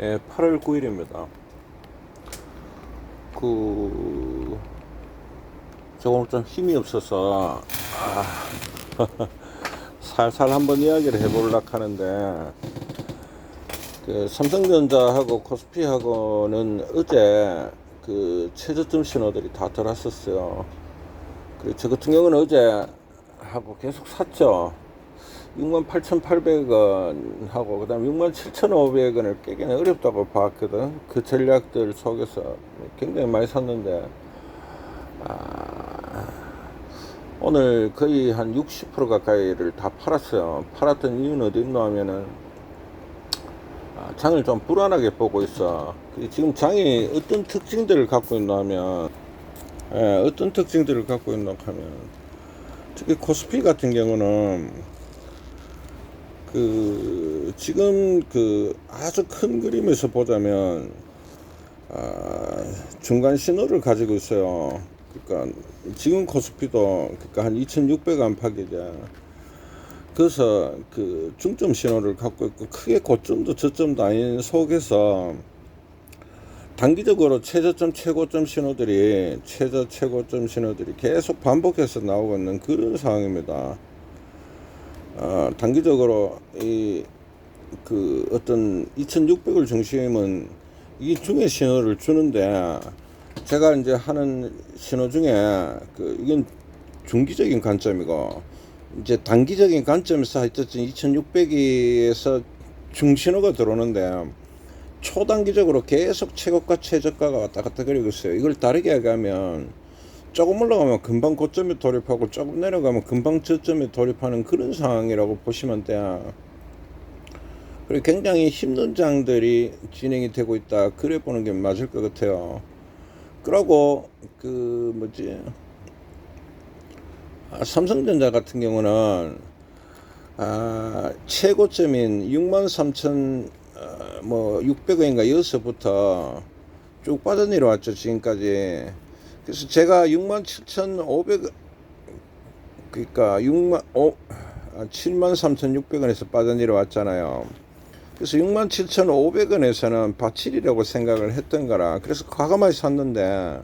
예, 8월 9일입니다. 그, 저 오늘 좀 힘이 없어서, 아, 살살 한번 이야기를 해보려고 하는데, 그 삼성전자하고 코스피하고는 어제 그 최저점 신호들이 다 들어왔었어요. 그리고 저 같은 경우는 어제 하고 계속 샀죠. 68,800원 하고 그다음 67,500원을 깨기는 어렵다고 봤거든. 그 전략들 속에서 굉장히 많이 샀는데 아, 오늘 거의 한 60% 가까이를 다 팔았어요. 팔았던 이유는 어디 있노 하면은 아, 장을 좀 불안하게 보고 있어. 그 지금 장이 어떤 특징들을 갖고 있나 하면 예, 어떤 특징들을 갖고 있나 하면 특히 코스피 같은 경우는 그 지금 그 아주 큰 그림에서 보자면 아, 중간 신호를 가지고 있어요. 그러니까 지금 코스피도 그러니까 한 2,600 안팎이죠. 그래서 그 중점 신호를 갖고 있고 크게 고점도 저점도 아닌 속에서 단기적으로 최저점 최고점 신호들이 최저 최고점 신호들이 계속 반복해서 나오고 있는 그런 상황입니다. 어, 단기적으로 이 그 어떤 2600을 중심은 이 중에 신호를 주는데 제가 이제 하는 신호 중에 그 이건 중기적인 관점이고 이제 단기적인 관점에서 하여튼 2600에서 중신호가 들어오는데 초단기적으로 계속 최고가 최저가가 왔다 갔다 그리고 있어요. 이걸 다르게 하면 조금 올라가면 금방 고점에 돌입하고 조금 내려가면 금방 저점에 돌입하는 그런 상황이라고 보시면 돼요. 그리고 굉장히 힘든 장들이 진행이 되고 있다. 그래 보는 게 맞을 것 같아요. 그러고 그 뭐지 아, 삼성전자 같은 경우는 아, 최고점인 63,000 어, 뭐 600원인가 여기서부터 쭉 빠져 내려왔죠 지금까지. 그래서 제가 67,500 그러니까 6만 어, 73,600원에서 빠져 내려왔잖아요. 그래서 67,500원에서는 바칠이라고 생각을 했던 거라. 그래서 과감하게 샀는데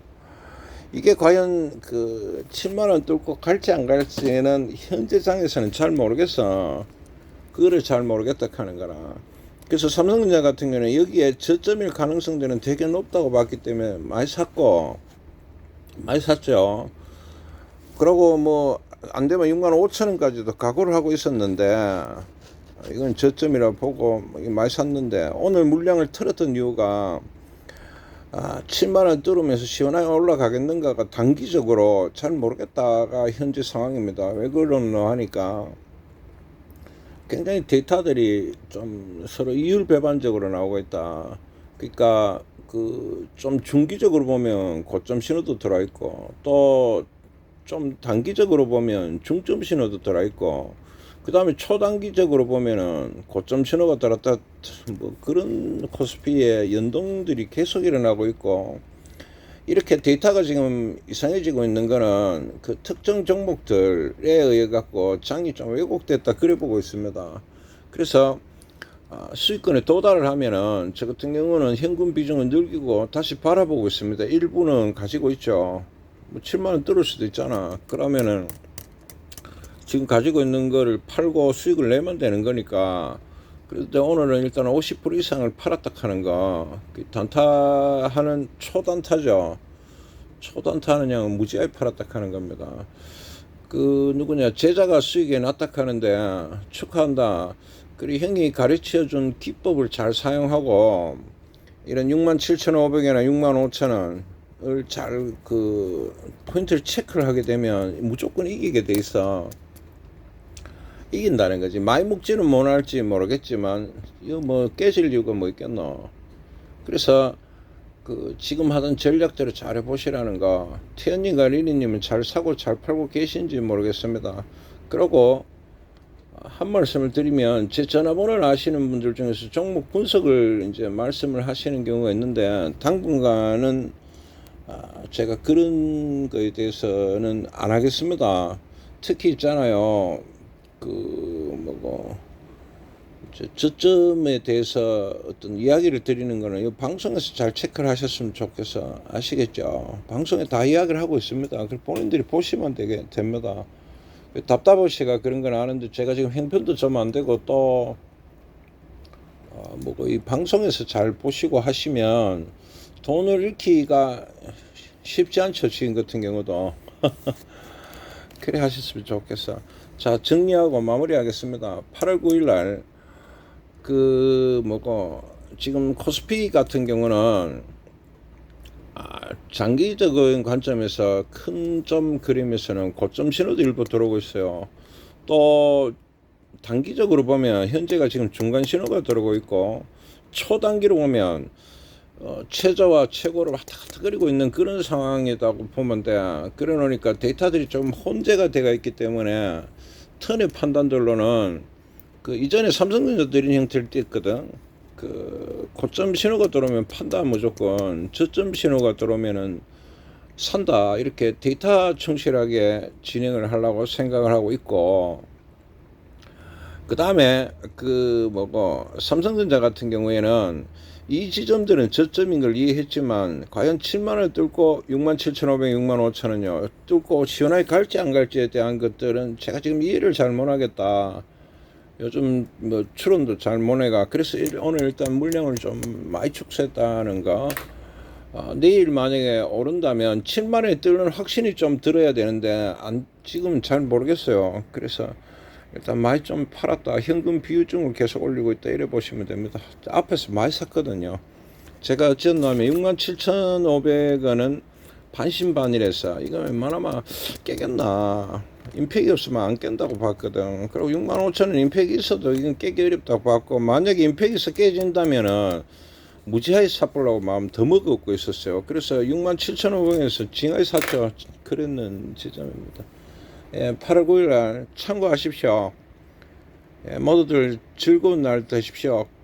이게 과연 그 7만 원 뚫고 갈지 안 갈지는 현재 장에서는 잘 모르겠어. 그거를 잘 모르겠다 하는 거라. 그래서 삼성전자 같은 경우는 여기에 저점일 가능성들은 되게 높다고 봤기 때문에 많이 샀고 많이 샀죠. 그러고 뭐 안 되면 6만 5천 원까지도 각오를 하고 있었는데 이건 저점이라 보고 많이 샀는데 오늘 물량을 틀었던 이유가 아, 7만 원 뚫으면서 시원하게 올라가겠는가가 단기적으로 잘 모르겠다가 현재 상황입니다. 왜 그러나 하니까 굉장히 데이터들이 좀 서로 이율 배반적으로 나오고 있다. 그러니까 그 좀 중기적으로 보면 고점 신호도 들어 있고 또 좀 단기적으로 보면 중점 신호도 들어 있고 그 다음에 초단기적으로 보면은 고점 신호가 들었다 뭐 그런 코스피의 연동들이 계속 일어나고 있고 이렇게 데이터가 지금 이상해지고 있는 거는 그 특정 종목들에 의해 갖고 장이 좀 왜곡됐다 그래 보고 있습니다. 그래서 아, 수익권에 도달을 하면은 저 같은 경우는 현금 비중은 늘리고 다시 바라보고 있습니다. 일부는 가지고 있죠. 뭐 7만 원 뚫을 수도 있잖아. 그러면은 지금 가지고 있는 거를 팔고 수익을 내면 되는 거니까 그래서 오늘은 일단 50% 이상을 팔았다 하는 거그 단타하는 초단타죠 초단타는 그냥 무지하게 팔았다 하는 겁니다 그 누구냐 제자가 수익에 났다 하는데 축하한다 그리고 형이 가르쳐 준 기법을 잘 사용하고 이런 67,500원이나 65,000원 을 잘 그 포인트를 체크를 하게 되면 무조건 이기게 돼 있어. 이긴다는 거지. 많이 먹지는 못할지 모르겠지만 이거 뭐 깨질 이유가 뭐 있겠노. 그래서 그 지금 하던 전략대로 잘 해보시라는 거. 태연님과 리리님은 잘 사고 잘 팔고 계신지 모르겠습니다. 그러고 한 말씀을 드리면 제 전화번호를 아시는 분들 중에서 종목 분석을 이제 말씀을 하시는 경우가 있는데 당분간은 아, 제가 그런 거에 대해서는 안 하겠습니다. 특히 있잖아요. 그 뭐고 저, 저점에 대해서 어떤 이야기를 드리는 거는 이 방송에서 잘 체크를 하셨으면 좋겠어 아시겠죠? 방송에 다 이야기를 하고 있습니다. 그 본인들이 보시면 되게 됩니다. 답답하시가 그런 건 아는데 제가 지금 형편도 좀 안 되고 또 어, 방송에서 잘 보시고 하시면 돈을 잃기가 쉽지 않죠 지금 같은 경우도. 그래 하셨으면 좋겠어. 자 정리하고 마무리하겠습니다. 8월 9일 날 그 뭐고 지금 코스피 같은 경우는 아, 장기적인 관점에서 큰 점 그림에서는 고점 신호도 일부 들어오고 있어요 또 단기적으로 보면 현재가 지금 중간 신호가 들어오고 있고 초단기로 보면 어, 최저와 최고를 왔다 갔다 거리고 있는 그런 상황이라고 보면 돼. 그래 놓으니까 데이터들이 좀 혼재가 돼가 있기 때문에 턴의 판단들로는 그 이전에 삼성전자 드린 형태를 띄었거든. 그 고점 신호가 들어오면 판다 무조건. 저점 신호가 들어오면은 산다. 이렇게 데이터 충실하게 진행을 하려고 생각을 하고 있고. 그 다음에 그 뭐고 삼성전자 같은 경우에는 이 지점들은 저점인 걸 이해했지만 과연 7만 원을 뚫고 6만 7,500, 6만 5천 원요 뚫고 시원하게 갈지 안 갈지에 대한 것들은 제가 지금 이해를 잘 못하겠다. 요즘 뭐 추론도 잘 못해가 그래서 일- 오늘 일단 물량을 좀 많이 축소했다는 거. 어, 내일 만약에 오른다면 7만 원에 뜨는 확신이 좀 들어야 되는데 안 지금 잘 모르겠어요. 그래서 일단 많이 좀 팔았다. 현금 비율증을 계속 올리고 있다. 이래 보시면 됩니다. 앞에서 많이 샀거든요. 제가 어찌었냐면 67,500원은 반신반일해서 이거 웬만하면 깨겠나. 임팩이 없으면 안 깬다고 봤거든. 그리고 65,000원 임팩이 있어도 이건 깨기 어렵다고 봤고 만약에 임팩이 있어 깨진다면은 무지하게 사보려고 마음 더 먹었고 있었어요. 그래서 67,500원에서 징하게 샀죠. 그랬는 지점입니다. 예, 8월 9일 날 참고하십시오. 예, 모두들 즐거운 날 되십시오. 끝.